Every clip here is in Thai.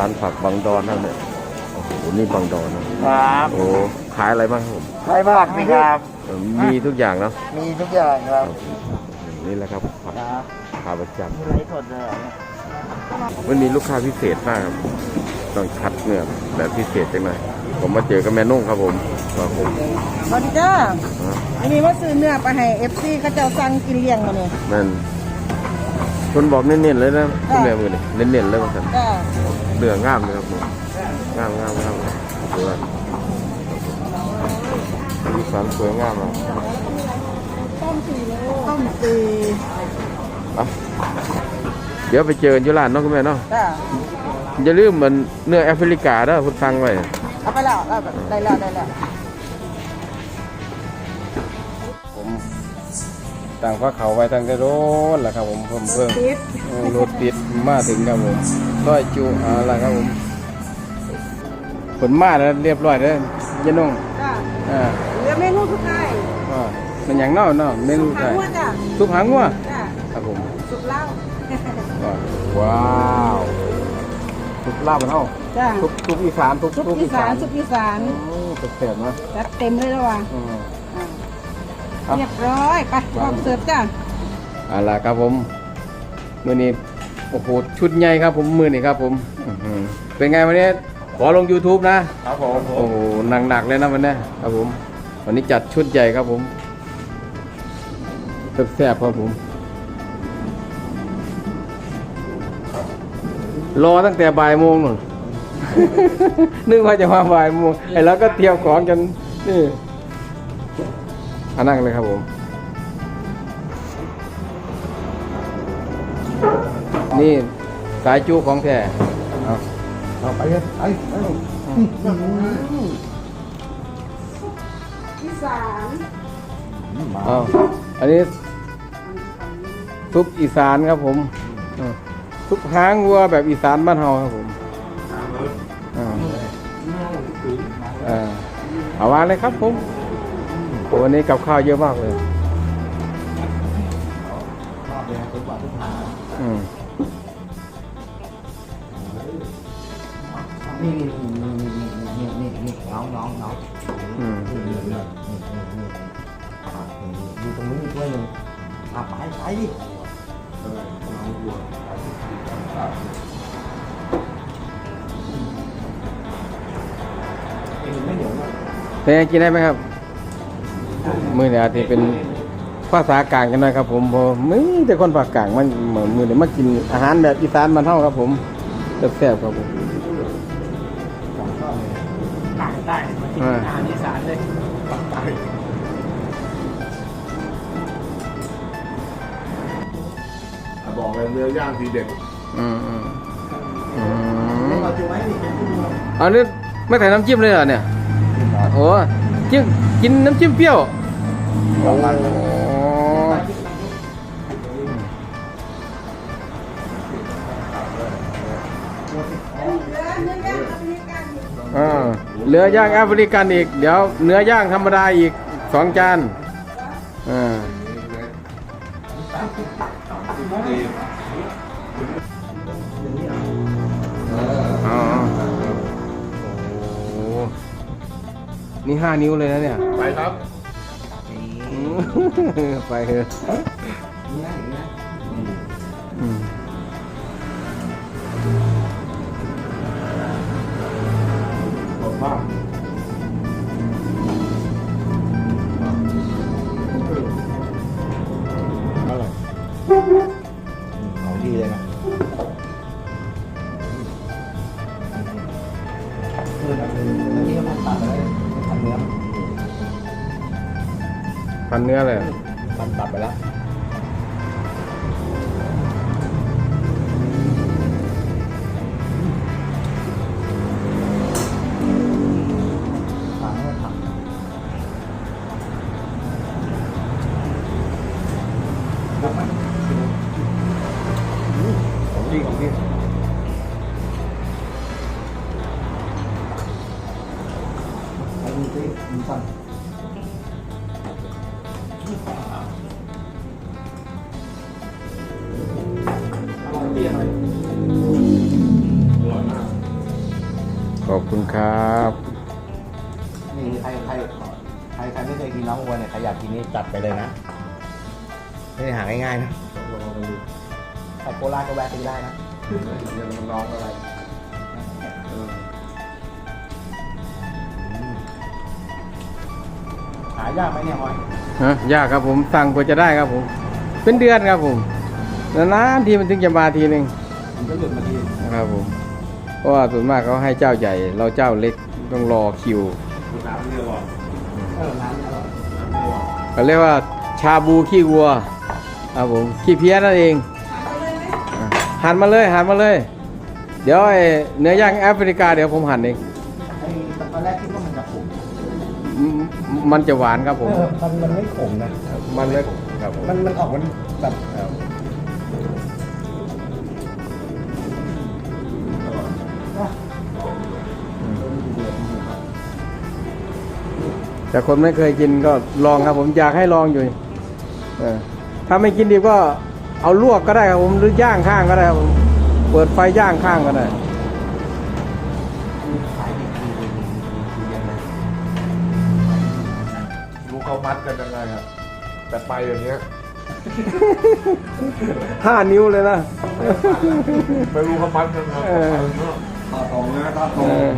ร้านผักบางดอนนั่นเนี่ยโอ้โหนี่บางดอนนะครับโอ้ขายอะไรบ้างครับผมใช่มากนี่ครับ เออมีทุกอย่างเนาะมีทุกอย่างครับนี่แหละครับผักครับขาประจมีไรสดเลยเหรอเนี่ยำวันนี้ลูกค้าพิเศษมากครับต้องคัดเนื้อแบบพิเศษจังหน่อยผมมาเจอกับแม่นุ่งครับผมครับผมสวัสดีจ้าอะอันนี้ว่าซื้อเนื้อไปให้เอฟซีเขาเจ้าสั่งกินเลี้ยงมาเนี่ย นั่นคนบอกเน้นๆเลยนะคุณแม่มือนี่เน้นๆเลยว่าสันจ้า เรื่องงามเลยครับผมงามงามงามสวยมีความสวยงามอะต้มสี่โลต้มสี่เอาเดี๋ยวไปเจอกันอยุรานเนาะคุณแม่เนาะจ้าอย่าลืมเหมือนเนื้อแอฟริกาเด้อคุณฟังไว้เอาไปแล้วเอาไปได้แล้วได้แล้วผมต่างพระเขาไว้ทางกระโดนแหละครับผมเพิ่มเพิ่มติดรถติดมาถึงครับผม ร้อยจูเอาละครับผมผลมาแล้วเรียบร้อยแล้วยะนุ่งจ้าอ่าเหลือเมนูสุดท้ายอ่ามันอย่างเนอกเนาะเมนูหาไทยหัวจ้าซุปหางงัวจ้าครับผมสุดเหล้าว้าวซุปลาบมันเฮาจ้าซุปซุปอีสานซุปซุปซุปอีอีสาสานนซุปอีสานโอ้เผ็ดๆเนาะจัดเต็มเลยแล้วว่ะอืม อ่าครับเรียบร้อยไปพร้อมเสิร์ฟจ้าเอาล่ะครับผมมื้อนี้ โอ้โหชุดใหญ่ครับผมมื้อนี้ครับผมอื้อหือเป็นไงวันนี้ขอลง YouTube นะ ครับผม โอ้โหหนักๆเลยนะวันนี้ครับผม วันนี้จัดชุดใหญ่ครับผมแซ่บๆครับผม รอตั้งแต่บ่ายโมงนู่น นึกว่าจะมาบ่ายโมงไอ้เราก็เตรียมของกันนี่อานั่งเลยครับผม นี่สายจูของแท้เอาเอาไปเลยไปไปอีสานเอาอันนี้ซุปอีสานครับผมอ่าซุปหางวัวแบบอีสานบ้านเฮาครับผมอ่าอ่าเอาวางเลยครับผมโอ้วันนี้กับข้าวเยอะมากเลย อืม นี่นี่นี่นี่นี่นี่นี่น้องน้องน้องอืม นี่นี่นี่นี่นี่นี่นี่ตรงนี้ด้วยหนึ่งอะไปไปดิเป็นไงกินได้ไหมครับ มือเนี่ยอาจจะเป็นภาษากลางกันหนะครับ ผมเพอมือแต่คนภาคกลางมันเหมือนมือเนี่ยมากินอาหารแบบอีสานบ้านเฮาครับ ผมแซ่บๆครับผม ได้ได้มากินอาหารอีสานเลยไปบอกเลยเนื้อย่างทีเด็ดอืมอืมอืมเราถือไว้ดิเป็นผู้ดูอันนี้ไม่ใส่น้ำจิ้มเลยเหรอเนี่ยโอ้จิ้มกินน้ำจิ้มเปรี้ยวโอ้อ่า เหลือย่างแอฟริกันอีก เดี๋ยวเนื้อย่างธรรมดาอีกสองจานอ่าอ๋อโอ้โหนี่ห้านิ้วเลยนะเนี่ย ไปครับอืมไปเถอะ ขอบมากของดีเลยนะเออแบบนี้มันตัดเลยทำเนื้อ พันเนื้อเลย ขอบคุณครับ นี่ใครใครใครใครไม่เคยกินน้องวัวเนี่ยใครอยากกินนี่จัดไปเลยนะไม่ได้หาง่ายๆนะลองมาดูไปโคราชก็แวะไปได้นะเดี๋ยวมันร้องอะไรเออหายากไหมเนี่ยออยฮะยากครับผมสั่งกว่าจะได้ครับผม เป็นเดือนครับผมนานๆทีมันถึงจะมาทีหนึ่งมันก็หลุดมาทีนะครับผม เพราะว่าส่วนมากเขาให้เจ้าใหญ่ เราเจ้าเล็กต้องรอคิวดูน้ำเรือก่อนเออน้ำอร่อยน้ำเรือก่อนเขาเรียกว่าชาบูขี้วัวครับผมขี้เพี้ยนั่นเองอะหั่นมาเลยหั่นมาเลย เดี๋ยวไอ้เนื้อย่างแอฟริกาเดี๋ยวผมหั่นเองไอ้ตอนแรกคิดว่ามันจะขมมมันจะหวานครับผมเออมันมันไม่ขมนะมันไม่ครับผมมันมันออกมันแบบ แต่คนไม่เคยกินก็ลองครับ ผมอยากให้ลองอยู่เออถ้าไม่กินดีก็เอาลวกก็ได้ครับผมหรือย่างข้างก็ได้ครับผมเปิดไฟย่างข้างก็ได้ขายดีดีดีดีดีเย็นเลยรู้เขามัดกันยังไงครับแต่ไปอย่างเงี้ยห้านิ้วเลยนะไม่รู้เขามัดกันครับเออตาตรงนะตาตเอรงอ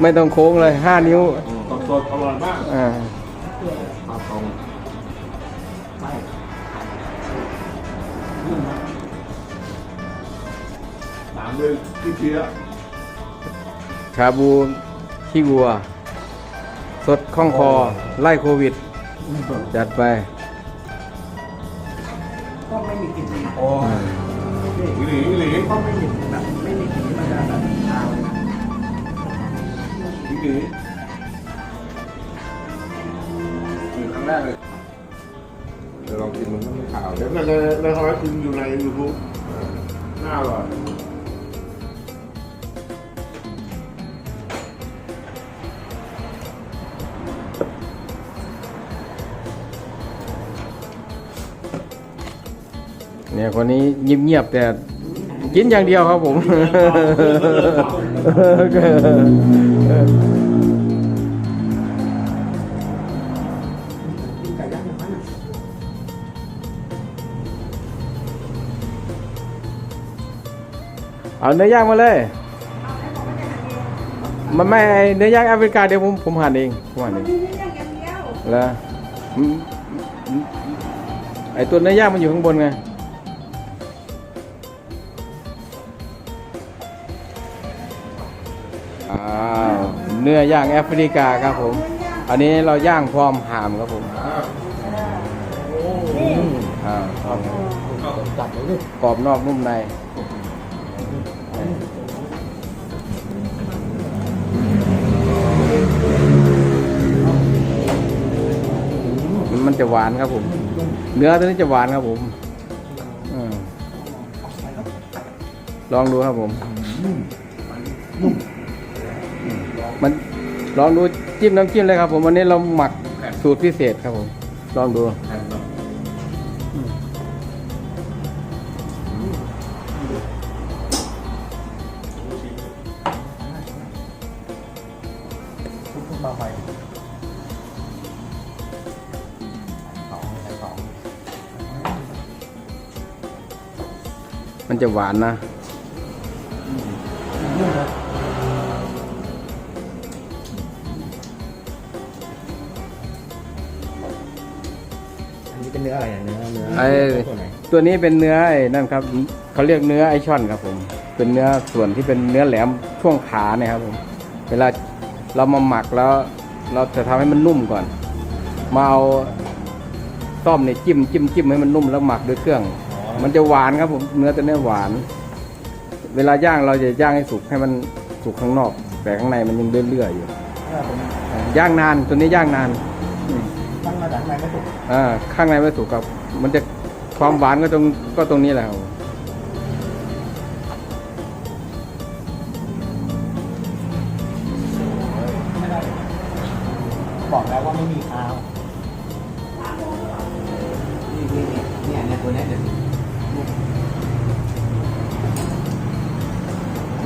ไม่ต้องโค้งเลยห้านิ้ว สดสดๆอร่อยมากอ่าตาตรงไม่ตามด้วยที่เพี้ยชาบูขี้วัว สดคล่องคอ ไล่โควิด จัดไป ก็ไม่มีกลิ่นเลยนะโอ้ยหลีหลีก็ไม่มีแบบไม่มีกลิ่นที่มันจะแบบคาวเลยนะหลี ไม่ขาวเดี๋ยวในในเขาให้กินอยู่ในยูทูบน่าอร่อยเนี่ยคนนี้เงียบๆแต่กินอย่างเดียวครับผม เอาเนื้อย่างมาเลย มันไม่ไอ้เนื้อย่างแอฟริกาเดี๋ยวผมผมหั่นเองผมหั่นเองนี่อย่างเดียวแล้วอืมอืมไอตัวเนื้อย่างมันอยู่ข้างบนไงอ้าวเนื้อย่างแอฟริกาครับผม อันนี้เราย่างพร้อมหามครับผมอ่าจับเลยดิกรอบนอกนุ่มใน จะหวานครับผม เนื้อตัวนี้จะหวานครับผมอมลองดูครับผม มันลองดูจิ้มน้ำจิ้มเลยครับผมวันนี้เราหมักสูตรพิเศษครับผม ลองดูทุ มันจะหวานนะ อันนี้เป็นเนื้ออะไรอะเนื้อเนื้อไอ้ ส่วนไหนตัวนี้เป็นเนื้อไอ้นั่นครับเขาเรียกเนื้อไอช่อนครับผม เป็นเนื้อส่วนที่เป็นเนื้อแหลมช่วงขาเนี่ยครับผม เวลาเรามาหมักแล้ว เราจะทำให้มันนุ่มก่อน มาเอาต้อมเนี่ยจิ้มจิ้มจิ้มให้มันนุ่มแล้วหมักด้วยเครื่อง มันจะหวานครับผมเนื้อตัวเนี้ยหวาน เวลาย่างเราจะย่างให้สุกให้มันสุกข้างนอก แต่ข้างในมันยังเลื่อยๆอยู่เออผมย่างนานตัวนี้ย่างนานตั้งมาจากไหนไม่ถูกอ่าข้างในไม่สุกครับ มันจะความหวานก็ตรงก็ตรงนี้แหละครับ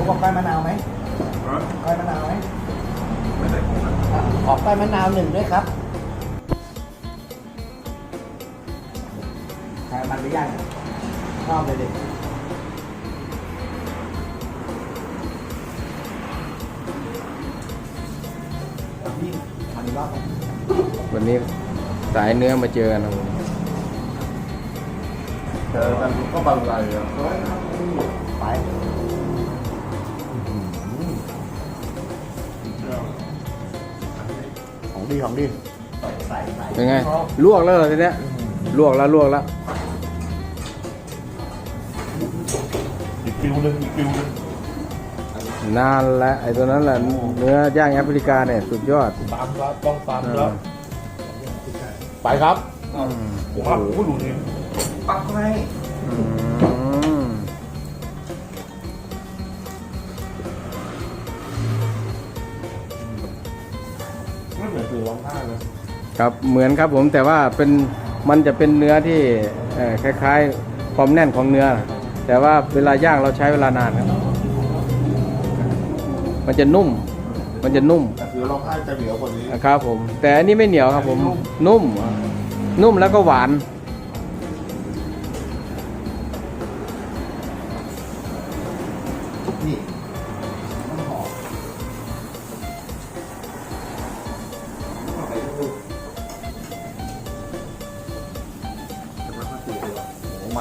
ลูกลูกบอกได้มะนาวไหมฮะก้อยมะนาวไหมไม่ใส่ของนะอะขอก้อยมะนาวหนึ่งด้วยครับใช้มันหรือยังชอบเลยดินี่ทำอีกรอบไหมวันนี้สายเนื้อมาเจอกันครับผมเจอกันก็บางไรอะไป ดีของดีใส่ใส่ใส่เป็นไง ลวกแล้วเหรอทีเนี้ย ลวกแล้วลวกแล้ว อีกฟิวหนึงอีกฟิวหนึงนานแล้วไอ้ตัวนั้นแหละเนื้อย่างแอฟริกาเนี่ยสุดยอด ตามครับต้องตามเอครัอบไปครับ อืมโอ้โหโอ้โหดูนี่ปักให้ ไม่เหมือนคือร้องไห้เลยครับเหมือนครับผมแต่ว่าเป็นมันจะเป็นเนื้อที่เอ่อคล้ายๆความแน่นของเนื้อ แต่ว่าเวลาย่างเราใช้เวลานานครับ มันจะนุ่ม มันจะนุ่มแต่คือร้องไห้จะเหนียวกว่านี้ นะครับผม แต่อันนี้ไม่เหนียวครับผม นุ่ม นุ่มแล้วก็หวานนี่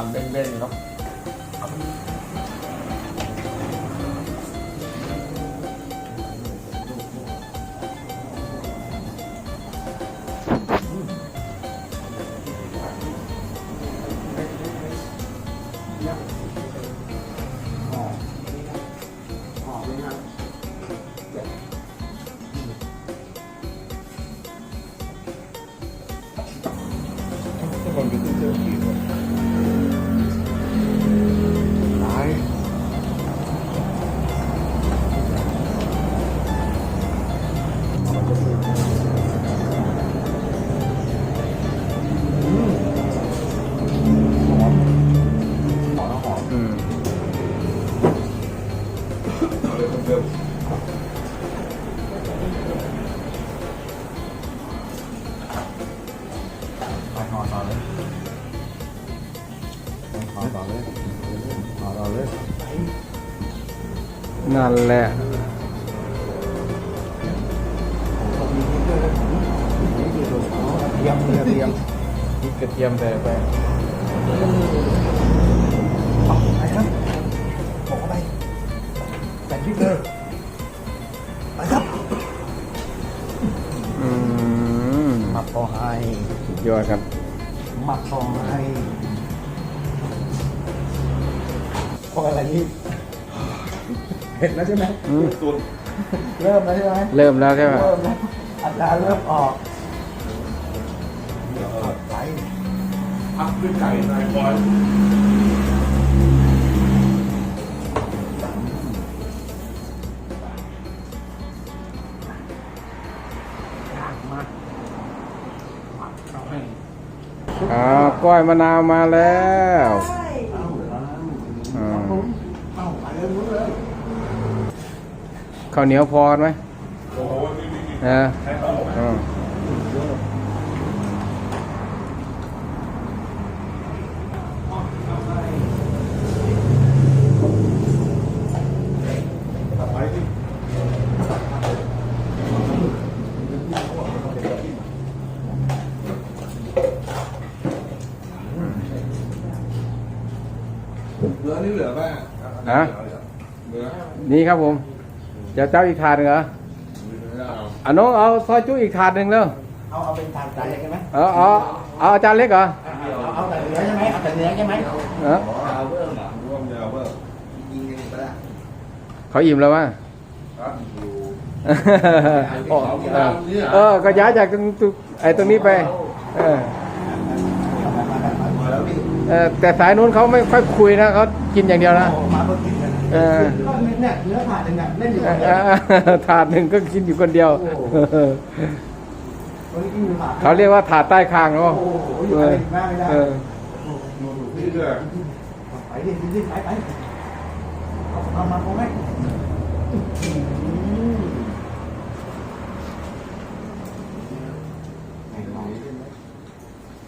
มันเด้งๆเนาะหอมเลยนะทุกคนก็คือเจอที่ หอต่อเลยนั่นแหละเทียมเทียมเทียมพริกกระเทียมใส่ไปไปครับบอกเข้าไปแต่พริกเลยไปครับอืมหมักพอให้สุดยอดครับหมักพอให้ พออะไรนี่เห็นแล้วใช่ไหมอืมตุนเริ่มแล้วใช่ไหมเริ่มแล้วใช่ไหมเริ่มแล้วอาจารย์เริ่มออกไปพักด้วยไก่นายบอยมาอ่าก้อยมะนาวมาแล้ว เอ้า อ่า เอ้าไปเลยมุ้งเลย ข้าวเหนียวพอกันไหมโอ้โหนี่นี่นี่เออใช้เขาหมดอืมไปสิเนื้อนี่เหลือป่ะฮะเนื้อนี่ครับผม จะเจ้าอีกถาดหนึ่งเหรอเนื้อเอาอะน้องเอาซอยจุอีกถาดหนึ่งแล้วเอาเอาเป็นทานใจใช่ไหมเอาเอาเอาอาจารย์เล็กเหรอเอาเอาแต่เนื้อใช่ไหมเอาแต่เนื้อใช่ไหมเออเอาเพิ่มอะร่วมยาวเพิ่มยิงกันไปละเขาอิ่มแล้ววะครับอยู่โอ้เออเออก็ย้ายจากตรงตรงไอ้ตรงนี้ไปเออมาแล้วพี่เออแต่สายนู้นเขาไม่ค่อยคุยนะเขากินอย่างเดียวนะมา เพิ่งกินกันเออก็เนี่ยเนื้อผ่าหนึ่งอะเล่นอยู่เอคนเดียวอถาดหนึ่งก็กินอยู่คนเดียวคนที่กินอยู่ผ่าเขาเรียกว่าถาดใต้คางเนาะโอ้โหอยู่อะไรมากไม่ได้เออนี่เด้อไปดิดิดิไปไปเอาเอามาพงไหม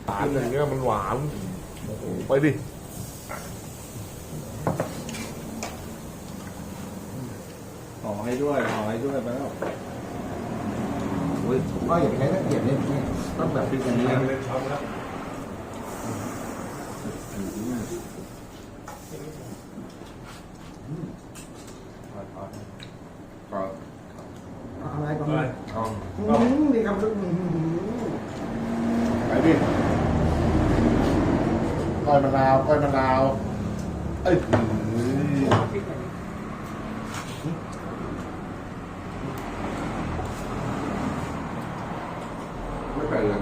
หวานอย่างเงี้ยมันหวานโอ้โหไปดิ อให้ด้วยห่อให้ด้วยไปแล้วอุ้ยก็อย่าไปใช้ตะเกียบเล่นเนี่ยต้องแบบพริกอย่างนี้นะเล่นช้อนแล้วก็อะไรประไปมาณเอาอืมนี่ครับอืมไปดิก้อยมะนาวก้อยมะนาวเอ้ยไม่ไปเลย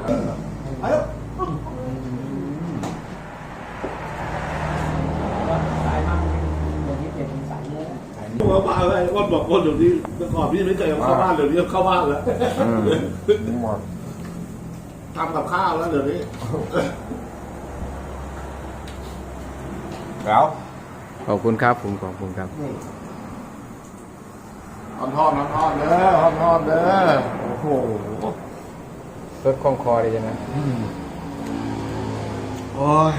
เอ้ย ตัว บ้านอะไรวันบอกคนเดี๋ยวนี้เมื่อก่อนพี่ไม่เคยเอาเข้าบ้านเดี๋ยวนี้เข้าบ้านแล้วหมดทำกับข้าวแล้วเดี๋ยวนี้แล้วขอบคุณครับผมขอบคุณครับทอดทอดทอดเด้อทอดทอดเด้อโอ้โหรถคล่องคอดีจังนะโอ้ย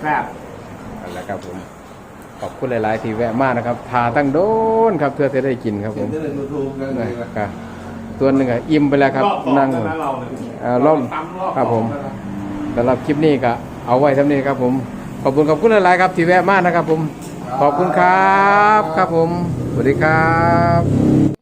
แซ่บนั่นแหละ ครับผมขอบคุณหลาย ๆ ที่แวะมานะครับพาตั้งโดนครับเพื่อจะได้กินครับผเห็นมได้ในยูทูบกันเลยนะครับตัวหนึ่งอะอิ่มไปแล้วครับรอบสองนั่งแล้วนะเราเนี่ยเอ่อรอบซ้ำรอบครับผมสองแล้วนะ สำหรับคลิปนี้ก็เอาไว้เท่านี้ครับผมขอบคุณขอบคุณหลาย ๆ ครับที่แวะมานะครับผมขอบคุณครับครับผมสวัสดีครับ